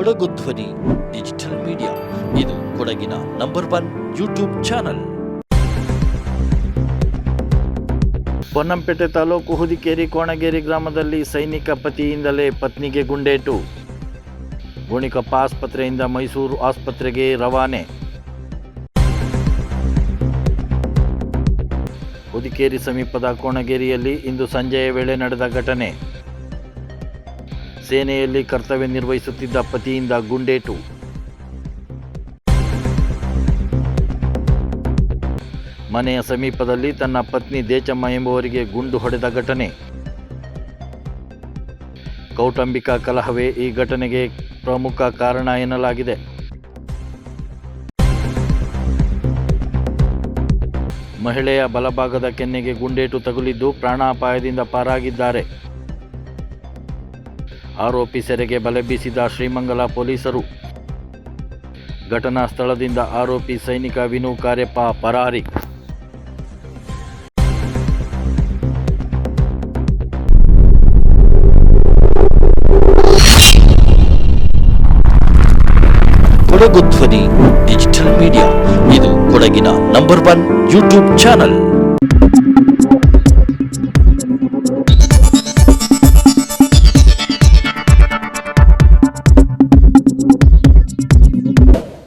ಕೊಡಗು ಧ್ವನಿ, digital media. ಇದು ಕೊಡಗಿನ number one YouTube channel. Ponnampete taluk Hudikeri Konageri ಗ್ರಾಮದಲ್ಲಿ ಸೈನಿಕ ಪತಿಯಿಂದಲೇ ಪತ್ನಿಗೆ ಗುಂಡೇಟು. ಗುಣಿಕಪ್ಪ ಆಸ್ಪತ್ರೆಯಿಂದ ಮೈಸೂರು ಆಸ್ಪತ್ರೆಗೆ ರವಾನೆ. ಹುದಿಕೇರಿ ಸಮೀಪದ ಕೋಣಗೇರಿಯಲ್ಲಿ ಇಂದು ಸಂಜೆಯ ವೇಳೆ ನಡೆದ ಘಟನೆ. ಸೇನೆಯಲ್ಲಿ ಕರ್ತವ್ಯ ನಿರ್ವಹಿಸುತ್ತಿದ್ದ ಪತಿಯಿಂದ ಗುಂಡೇಟು. ಮನೆಯ ಸಮೀಪದಲ್ಲಿ ತನ್ನ ಪತ್ನಿ ದೇಚಮ್ಮ ಎಂಬುವರಿಗೆ ಗುಂಡು ಹೊಡೆದ ಘಟನೆ. ಕೌಟುಂಬಿಕ ಕಲಹವೇ ಈ ಘಟನೆಗೆ ಪ್ರಮುಖ ಕಾರಣ ಎನ್ನಲಾಗಿದೆ. ಮಹಿಳೆಯ ಬಲಭಾಗದ ಕೆನ್ನೆಗೆ ಗುಂಡೇಟು ತಗುಲಿದ್ದು ಪ್ರಾಣಾಪಾಯದಿಂದ ಪಾರಾಗಿದ್ದಾರೆ. ಆರೋಪಿ ಸೆರೆಗೆ ಬಲೆ ಬೀಸಿದ ಶ್ರೀಮಂಗಲ ಪೊಲೀಸರು. ಘಟನಾ ಸ್ಥಳದಿಂದ ಆರೋಪಿ ಸೈನಿಕ ವಿನು ಕಾರ್ಯಪ್ಪ ಪರಾರಿ. ಕೊಡಗು ಧ್ವನಿ, ಡಿಜಿಟಲ್ ಮೀಡಿಯಾ. ಇದು ಕೊಡಗಿನ ನಂಬರ್ ಒನ್ ಯೂಟ್ಯೂಬ್ ಚಾನಲ್.